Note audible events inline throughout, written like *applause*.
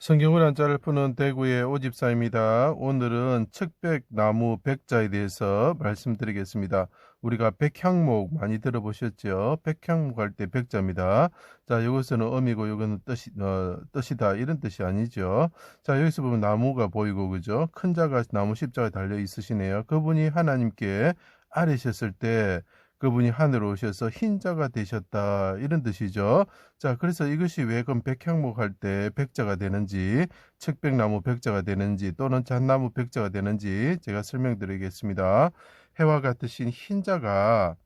성경을 한자를 푸는 대구의 오집사입니다. 오늘은 측백나무 백자에 대해서 말씀드리겠습니다. 우리가 백향목 많이 들어보셨죠? 백향목 할 때 백자입니다. 자, 이것은 어미고 이거는 뜻이, 어, 뜻이다 이런 뜻이 아니죠. 자, 여기서 보면 나무가 보이고 그죠? 큰 자가 나무 십자가 달려 있으시네요. 그분이 하나님께 아뢰셨을 때 그분이 하늘로 오셔서 흰자가 되셨다 이런 뜻이죠. 자, 그래서 이것이 왜 그럼 백향목 할 때 백자가 되는지, 측백나무 백자가 되는지 또는 잣나무 백자가 되는지 제가 설명드리겠습니다. 해와 같으신 흰자가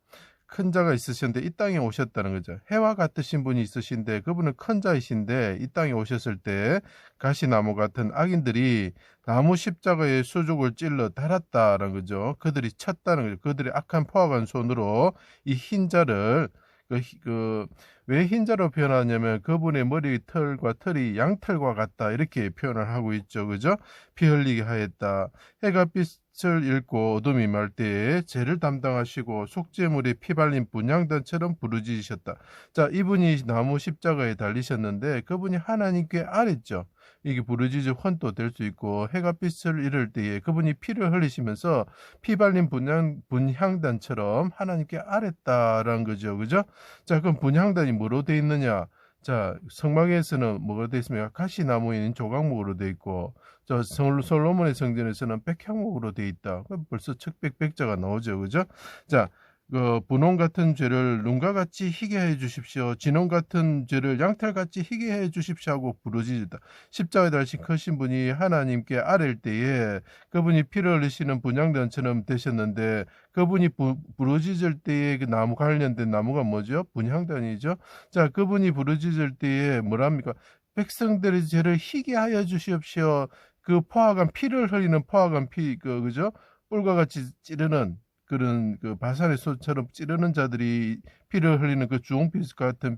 큰 자가 있으신데 이 땅에 오셨다는 거죠. 해와 같으신 분이 있으신데 그분은 큰 자이신데 이 땅에 오셨을 때 가시나무 같은 악인들이 나무 십자가의 수족을 찔러 달았다는 거죠. 그들이 쳤다는 거죠. 그들의 악한 포악한 손으로 이 흰자를 그, 그, 왜 흰자로 표현하냐면 그분의 머리 털과 털이 양털과 같다. 이렇게 표현을 하고 있죠. 그죠? 피 흘리게 하였다. 해가 빛을 잃고 어둠이 말 때에 죄를 담당하시고 속죄물에 피 발린 분양단처럼 부르짖으셨다. 자, 이분이 나무 십자가에 달리셨는데 그분이 하나님께 아랬죠. 이게 부르짖을 헌도 될 수 있고 해가 빛을 잃을 때에 그분이 피를 흘리시면서 피 발린 분향, 분향단처럼 하나님께 아랬다라는 거죠. 그죠? 자, 그럼 분향단이 뭐로 돼 있느냐? 자, 성막에서는 뭐가 돼 있습니까? 가시나무인 조각목으로 돼 있고, 저 솔로몬의 성전에서는 백향목으로 돼 있다. 벌써 척백백자가 나오죠. 그죠? 자, 그 분홍 같은 죄를 눈과 같이 희게 해 주십시오. 진홍 같은 죄를 양털 같이 희게 해 주십시오 하고 부르짖다. 십자가에 달신 크신 분이 하나님께 아랠 때에 그분이 피를 흘리시는 분향단처럼 되셨는데 그분이 부, 부르짖을 때에 그 나무 관련된 나무가 뭐죠? 분향단이죠. 자, 그분이 부르짖을 때에 뭐랍니까? 백성들의 죄를 희게 하여 주시옵시오. 그 포화관 피를 흘리는 포화관 피, 그, 그죠? 뿔과 같이 찌르는 그런 그 바산의 소처럼 찌르는 자들이 피를 흘리는 그 주홍빛 같은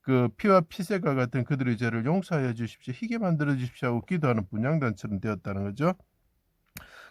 그 피와 피색과 같은 그들의 죄를 용서하여 주십시오. 희게 만들어 주십시오 기도하는 분양단처럼 되었다는 거죠.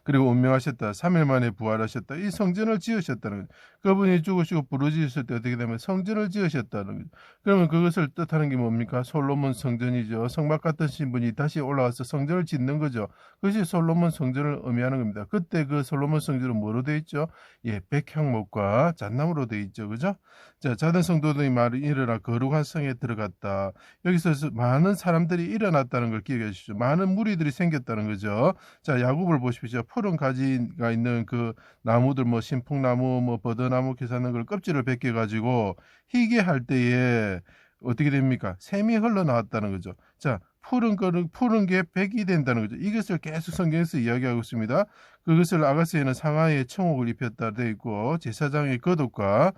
그리고 운명하셨다. 3일 만에 부활하셨다. 이 성전을 지으셨다는 거죠. 그분이 죽으시고 부르짖으실 때 어떻게 되면 성전을 지으셨다는 거죠. 그러면 그것을 뜻하는 게 뭡니까? 솔로몬 성전이죠. 성막 같은 신분이 다시 올라와서 성전을 짓는 거죠. 그것이 솔로몬 성전을 의미하는 겁니다. 그때 그 솔로몬 성전은 뭐로 되어 있죠? 예, 백향목과 잣나무로 되어 있죠. 그죠? 자, 자든 성도들이 말이 일어나 거룩한 성에 들어갔다. 여기서 많은 사람들이 일어났다는 걸 기억해 주십시오. 많은 무리들이 생겼다는 거죠. 자, 야곱을 보십시오. 푸른 가지가 있는 그 나무들 뭐 신풍나무 뭐 버드나무 계사는 걸 껍질을 벗겨 가지고 희게 할 때에 어떻게 됩니까? 샘이 흘러나왔다는 거죠. 자, 푸른 거는 푸른 게 백이 된다는 거죠. 이것을 계속 성경에서 이야기하고 있습니다. 그것을 아가스에는 상하에 청옥을 입혔다 되어 있고 제사장의 겉옷과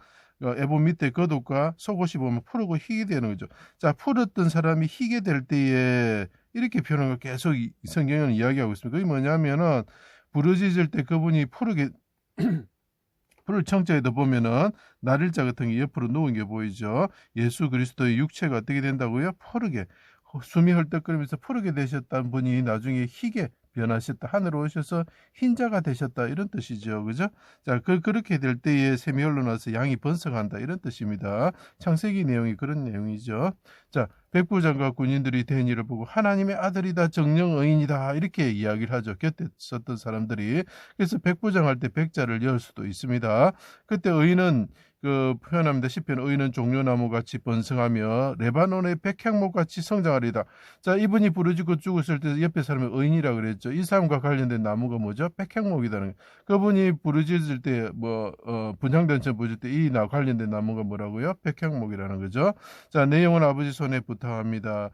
에보 밑에 겉옷과 속옷이 보면 푸르고 희게 되는 거죠. 자, 푸르던 사람이 희게 될 때에 이렇게 표현한 걸 계속 성경은 이야기하고 있습니다. 그게 뭐냐면은 부르짖을 때 그분이 푸르게 *clears throat* 푸를 청자에도 보면은 날일자 같은 게 옆으로 누운 게 보이죠. 예수 그리스도의 육체가 어떻게 된다고요? 푸르게 숨이 헐떡거리면서 푸르게 되셨다는 분이 나중에 희게 변하셨다. 하늘로 오셔서 흰자가 되셨다. 이런 뜻이죠. 그죠? 자, 그, 그렇게 될 때에 샘이 흘러나서 양이 번성한다. 이런 뜻입니다. 창세기 내용이 그런 내용이죠. 자, 백부장과 군인들이 된 일을 보고 하나님의 아들이다. 정령 의인이다. 이렇게 이야기를 하죠. 곁에 썼던 사람들이. 그래서 백부장 할 때 백자를 열 수도 있습니다. 그때 의인은 그 표현합니다. 시편 의는 종려나무 같이 번성하며 레바논의 백향목 같이 성장하리다. 자, 이분이 부르짖고 죽었을 때 옆에 사람이 의인이라 그랬죠. 이 사람과 관련된 나무가 뭐죠? 백향목이다는. 그분이 부르짖을 때 뭐 어, 분향단처 부르짖을 때이나 관련된 나무가 뭐라고요? 백향목이라는 거죠. 자, 내용은 아버지 손에 부탁합니다.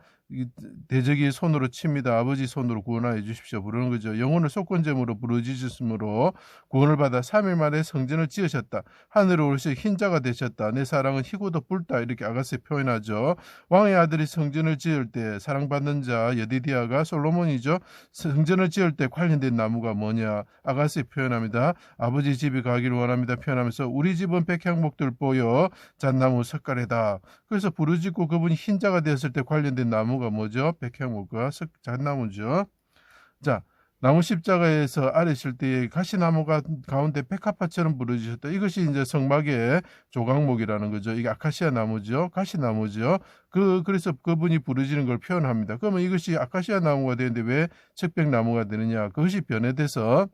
대적이 손으로 칩니다. 아버지 손으로 구원하여 주십시오. 부르는 거죠. 영혼을 속건제물로 부르짖으심으로 구원을 받아 3일 만에 성전을 지으셨다. 하늘을 오르시 흰자가 되셨다. 내 사랑은 희고도 붉다. 이렇게 아가스 표현하죠. 왕의 아들이 성전을 지을 때 사랑받는 자 여디디아가 솔로몬이죠. 성전을 지을 때 관련된 나무가 뭐냐? 아가스 표현합니다. 아버지 집에 가기를 원합니다. 표현하면서 우리 집은 백향목들 보여 잣나무 석가래다. 그래서 부르짖고 그분이 흰자가 되었을 때 관련된 나무 나무가 뭐죠? 백향목과 잣나무죠. 자, 나무 십자가에서 아래 실 때에 가시나무가 가운데 백합화처럼 부러지셨다. 이것이 이제 성막의 조각목이라는 거죠. 이게 아카시아 나무죠. 가시나무죠. 그, 그래서 그분이 부러지는 걸 표현합니다. 그러면 이것이 아카시아 나무가 되는데 왜 척백나무가 되느냐. 그것이 변해돼서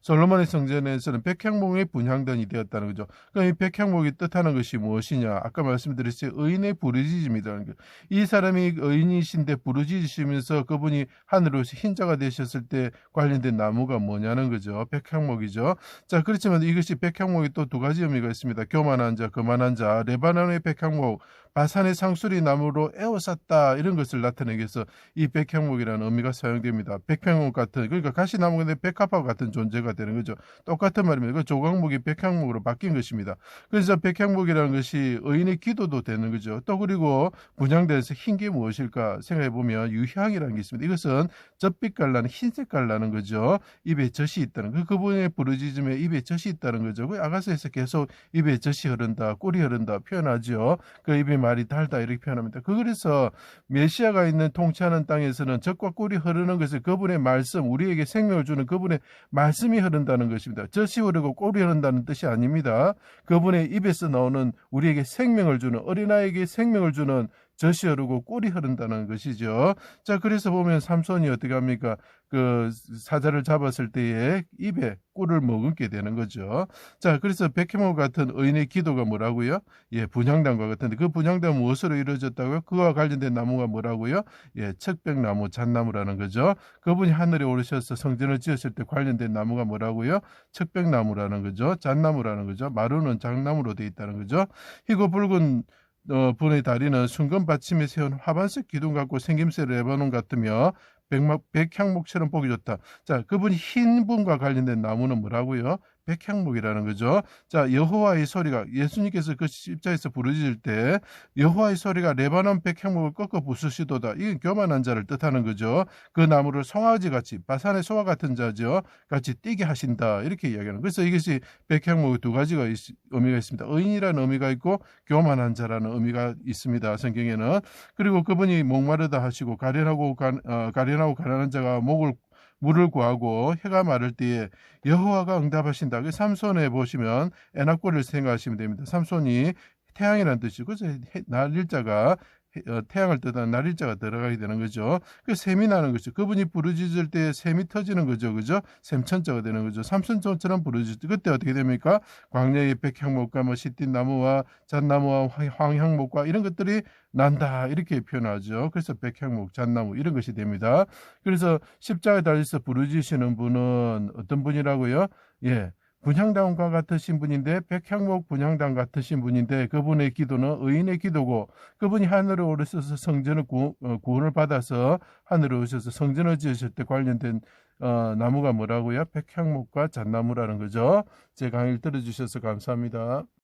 솔로몬의 성전에서는 백향목의 분향단이 되었다는 거죠. 그러니까 이 백향목이 뜻하는 것이 무엇이냐? 아까 말씀드렸듯이 의인의 부르짖음이라는 거. 이 사람이 의인이신데 부르짖으시면서 그분이 하늘로서 흰자가 되셨을 때 관련된 나무가 뭐냐는 거죠. 백향목이죠. 자, 그렇지만 이것이 백향목이 또 두 가지 의미가 있습니다. 교만한 자, 거만한 자, 레바논의 백향목, 바산의 상수리 나무로 에워쌌다 이런 것을 나타내기 위해서 이 백향목이라는 의미가 사용됩니다. 백향목 같은 그러니까 가시나무인데 백합화 같은 존재가 되는 거죠. 똑같은 말입니다. 그 조각목이 백향목으로 바뀐 것입니다. 그래서 백향목이라는 것이 의인의 기도도 되는 거죠. 또 그리고 분양돼서 흰 게 무엇일까 생각해 보면 유향이라는 게 있습니다. 이것은 젖빛깔 나는 흰색깔 나는 거죠. 입에 젖이 있다는 그 그분의 부르짖음에 입에 젖이 있다는 거죠. 그 아가서에서 계속 입에 젖이 흐른다, 꿀이 흐른다 표현하죠. 그 입에 말이 달다 이렇게 표현합니다. 그 그래서 메시아가 있는 통치하는 땅에서는 젖과 꿀이 흐르는 것을 그분의 말씀, 우리에게 생명을 주는 그분의 말씀이 흐른다는 것입니다. 젖이 흐르고 꿀이 흐른다는 뜻이 아닙니다. 그분의 입에서 나오는 우리에게 생명을 주는 어린아이에게 생명을 주는 젖이 흐르고 꿀이 흐른다는 것이죠. 자, 그래서 보면 삼손이 어떻게 합니까? 그 사자를 잡았을 때에 입에 꿀을 머금게 되는 거죠. 자, 그래서 백해모 같은 의인의 기도가 뭐라고요? 예, 분향단과 같은데 그 분향단 무엇으로 이루어졌다고요? 그와 관련된 나무가 뭐라고요? 예, 척백나무, 잣나무라는 거죠. 그분이 하늘에 오르셔서 성전을 지었을 때 관련된 나무가 뭐라고요? 척백나무라는 거죠. 잣나무라는 거죠. 마루는 장나무로 되어 있다는 거죠. 희고 붉은 어, 분의 다리는 순금 받침에 세운 화반석 기둥 같고 생김새 레바논 같으며 백막, 백향목처럼 보기 좋다. 자, 그분이 흰 분과 관련된 나무는 뭐라고요? 백향목이라는 거죠. 자, 여호와의 소리가 예수님께서 그 십자에서 부르짖을 때 여호와의 소리가 레바논 백향목을 꺾어 부수시도다. 이건 교만한 자를 뜻하는 거죠. 그 나무를 송아지 같이 바산의 소와 같은 자죠. 같이 뛰게 하신다. 이렇게 이야기하는. 그래서 이것이 백향목의 두 가지가 있, 의미가 있습니다. 의인이라는 의미가 있고 교만한 자라는 의미가 있습니다. 성경에는. 그리고 그분이 목마르다 하시고 가련하고 가, 어, 가련하고 가난한 자가 목을 물을 구하고 해가 마를 때에 여호와가 응답하신다. 그 삼손에 보시면 에나골을 생각하시면 됩니다. 삼손이 태양이라는 뜻이고 그래서 날일자가 어, 태양을 뜻하는 날일자가 들어가게 되는 거죠. 그 샘이 나는 거죠. 그분이 부르짖을 때 샘이 터지는 거죠. 그죠? 샘천자가 되는 거죠. 삼순천처럼 부르짖을 때 그때 어떻게 됩니까? 광야의 백향목과 뭐 시띠나무와 잣나무와 황향목과 이런 것들이 난다 이렇게 표현하죠. 그래서 백향목, 잣나무 이런 것이 됩니다. 그래서 십자가에 달려서 부르짖으시는 분은 어떤 분이라고요? 예. 분향단과 같으신 분인데 백향목 분향단 같으신 분인데 그분의 기도는 의인의 기도고 그분이 하늘에 오르셔서 성전을 구, 어, 구원을 받아서 하늘에 오셔서 성전을 지으실 때 관련된 어, 나무가 뭐라고요? 백향목과 잣나무라는 거죠. 제 강의를 들어주셔서 감사합니다.